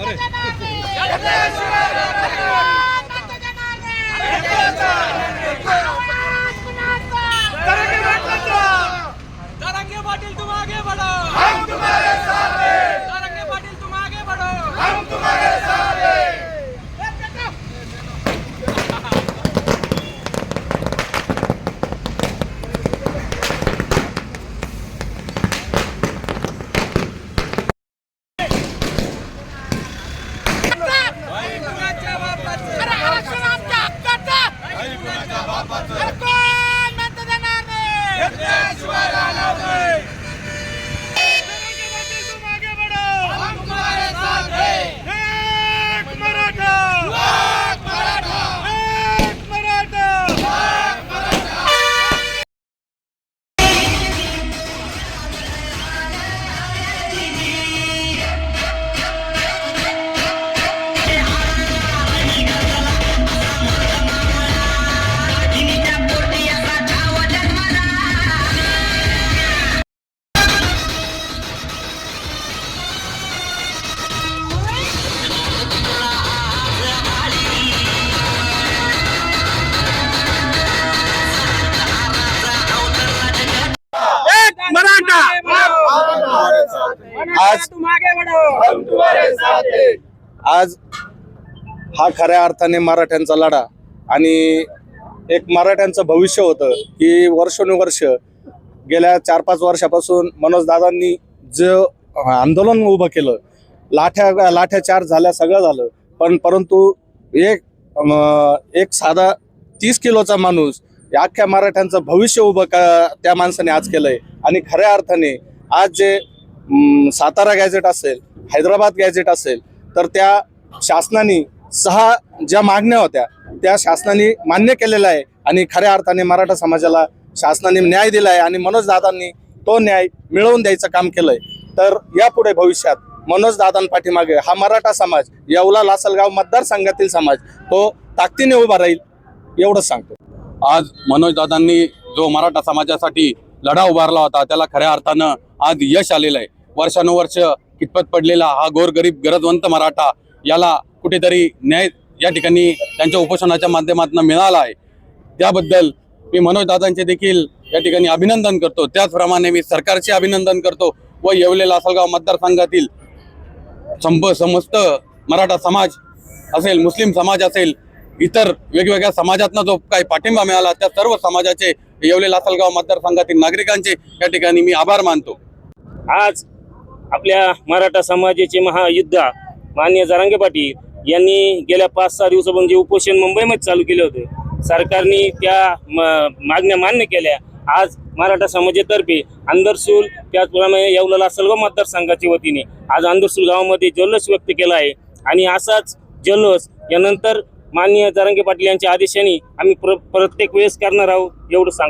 Vale. आज तुम आगे बढ़ो हम तुम्हारे साथ हैं. आज हा खऱ्या अर्थाने मराठ्यांचा लढा आणि एक मराठ्यांचं भविष्य होतं की वर्षानुवर्ष गेल्या चार पाच वर्षापासून मनोज दादांनी जे आंदोलन उभं केलं लाठ्या लाठ्या चार झाल्या सगळं झालं. पण परंतु एक एक साधा तीस किलोचा माणूस अख्ख्या मराठ्यांचं भविष्य उभं का त्या माणसाने आज केलंय. आणि खऱ्या अर्थाने आज जे सातारा गॅझेट असेल हैदराबाद गॅझेट असेल तर त्या शासनाने सहा ज्या मागण्या होत्या त्या शासनाने मान्य केलेल्या आहे आणि खऱ्या अर्थाने मराठा समाजाला शासनाने न्याय दिला आहे आणि मनोज दादांनी तो न्याय मिळवून द्यायचं काम केलंय. तर यापुढे भविष्यात मनोज दादांपाठीमागे हा मराठा समाज येवला लासलगाव मतदारसंघातील समाज तो ताकदीने उभा राहील एवढंच सांगतो. आज मनोजदादांनी जो मराठा समाजासाठी लढा उभारला होता त्याला खऱ्या अर्थानं आज यश आलेलं आहे. वर्षानुवर्ष कितपत पडलेला हा गोरगरीब गरजवंत मराठा याला कुठेतरी न्याय या ठिकाणी त्यांच्या उपोषणाच्या माध्यमातून मिळाला आहे. त्याबद्दल मी मनोजदादांचे देखील या ठिकाणी अभिनंदन करतो. त्याचप्रमाणे मी सरकारचे अभिनंदन करतो व येवले लासलगाव मतदारसंघातील संप समस्त मराठा समाज असेल मुस्लिम समाज असेल इतर वेगवेगळ्या समाजातनं जो काही पाठिंबा मिळाला त्या सर्व समाजाचे येवले लासलगाव मतदारसंघातील नागरिकांचे या ठिकाणी मी आभार मानतो. आज आपल्या मराठा समाजाचे महायुद्धा मान्य जरांगे पाटील यांनी गेल्या पाच सहा दिवसापासून जे उपोषण मुंबईमध्ये चालू केले होतं सरकारने त्या म- मागण्या मान्य केल्या. आज मराठा समाजातर्फे अंदरसूल त्याचप्रमाणे येवला सर्व मतदारसंघाच्या वतीने आज अंदरसूल गावामध्ये जल्लोष व्यक्त केला आहे. आणि असाच जल्लोष यानंतर माननीय जरांगे पाटील यांच्या आदेशाने आम्ही प्र प्रत्येक वेळेस करणार आहोत एवढं सांगतो.